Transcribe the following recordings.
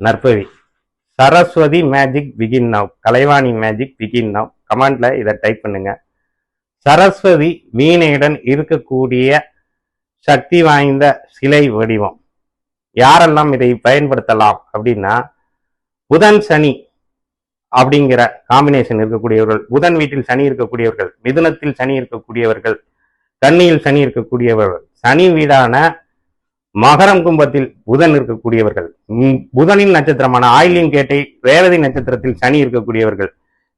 நற்பவி. Saraswathi magic begin now Kalaivani magic begin now கமெண்ட்ல இதை type பண்ணுங்க. சரஸ்வதி வீணையுடன் இருக்கக்கூடிய சக்தி வாய்ந்த சிலை வடிவம். யாரெல்லாம் இதை பயன்படுத்தலாம் அப்படின்னா புதன் சனி அப்படிங்கிற காம்பினேஷன் இருக்கக்கூடியவர்கள் புதன் வீட்டில் சனி இருக்கக்கூடியவர்கள் மிதுனத்தில் சனி இருக்கக்கூடியவர்கள் கண்ணியில் சனி இருக்கக்கூடியவர்கள் சனி வீடான மகரம் கும்பத்தில் புதன் இருக்கக்கூடியவர்கள். புதனின் நட்சத்திரமான ஆயிலியம் கேட்டை ரேவதி நட்சத்திரத்தில் சனி இருக்கக்கூடியவர்கள்.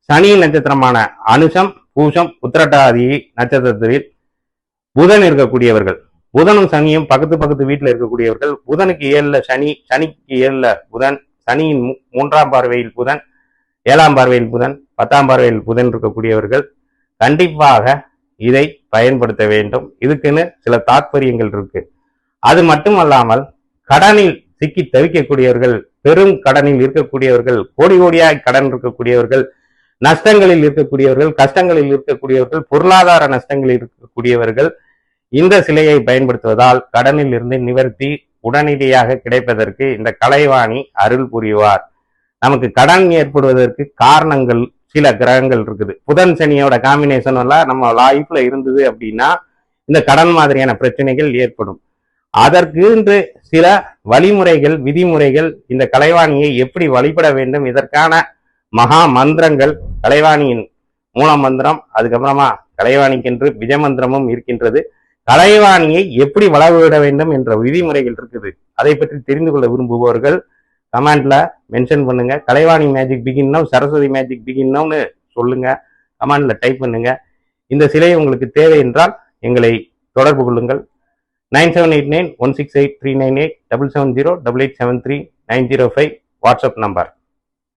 சனியின் நட்சத்திரமான அனுஷம் பூஷம் உத்திரட்டாதி நட்சத்திரத்தில் புதன் இருக்கக்கூடியவர்கள். புதனும் சனியும் பக்கத்து பக்கத்து வீட்டில் இருக்கக்கூடியவர்கள். புதனுக்கு ஏழுல சனி சனிக்கு ஏழுல புதன் சனியின் மூன்றாம் பார்வையில் புதன் ஏழாம் பார்வையில் புதன் பத்தாம் பார்வையில் புதன் இருக்கக்கூடியவர்கள். கண்டிப்பாக இதை பயன்படுத்த வேண்டும். இதுக்குன்னு சில தாத்பரியங்கள் இருக்கு. அது மட்டுமல்லாமல் கடனில் சிக்கி தவிக்கக்கூடியவர்கள் பெரும் கடனில் இருக்கக்கூடியவர்கள் கோடி கோடியாய் கடன் இருக்கக்கூடியவர்கள் நஷ்டங்களில் இருக்கக்கூடியவர்கள் கஷ்டங்களில் இருக்கக்கூடியவர்கள் பொருளாதார நஷ்டங்களில் இருக்கக்கூடியவர்கள் இந்த சிலையை பயன்படுத்துவதால் கடனில் இருந்து நிவர்த்தி உடனடியாக கிடைப்பதற்கு இந்த கலைவாணி அருள் புரிவார். நமக்கு கடன் ஏற்படுவதற்கு காரணங்கள் சில கிரகங்கள் இருக்குது. புதன் சனியோட காம்பினேஷன் எல்லாம் நம்ம லைஃப்ல இருந்தது அப்படின்னா இந்த கடன் மாதிரியான பிரச்சனைகள் ஏற்படும். அதற்கு என்று சில வழிமுறைகள் விதிமுறைகள் இந்த கலைவாணியை எப்படி வழிபட வேண்டும் இதற்கான மகா மந்திரங்கள் கலைவாணியின் மூல மந்திரம் அதுக்கப்புறமா கலைவாணிக்கென்று விஜயமந்திரமும் இருக்கின்றது. கலைவாணியை எப்படி வளர்விட வேண்டும் என்ற விதிமுறைகள் இருக்குது. அதை பற்றி தெரிந்து கொள்ள விரும்புபவர்கள் கமெண்ட்ல மென்ஷன் பண்ணுங்க. கலைவாணி மேஜிக் பிகின்னும் சரஸ்வதி மேஜிக் பிகின்னும்னு சொல்லுங்க. கமெண்ட்ல டைப் பண்ணுங்க. இந்த சிலை உங்களுக்கு தேவை என்றால் எங்களை தொடர்பு கொள்ளுங்கள். Nine seven eight nine one six eight three nine eight double seven zero double eight seven three nine zero five WhatsApp number.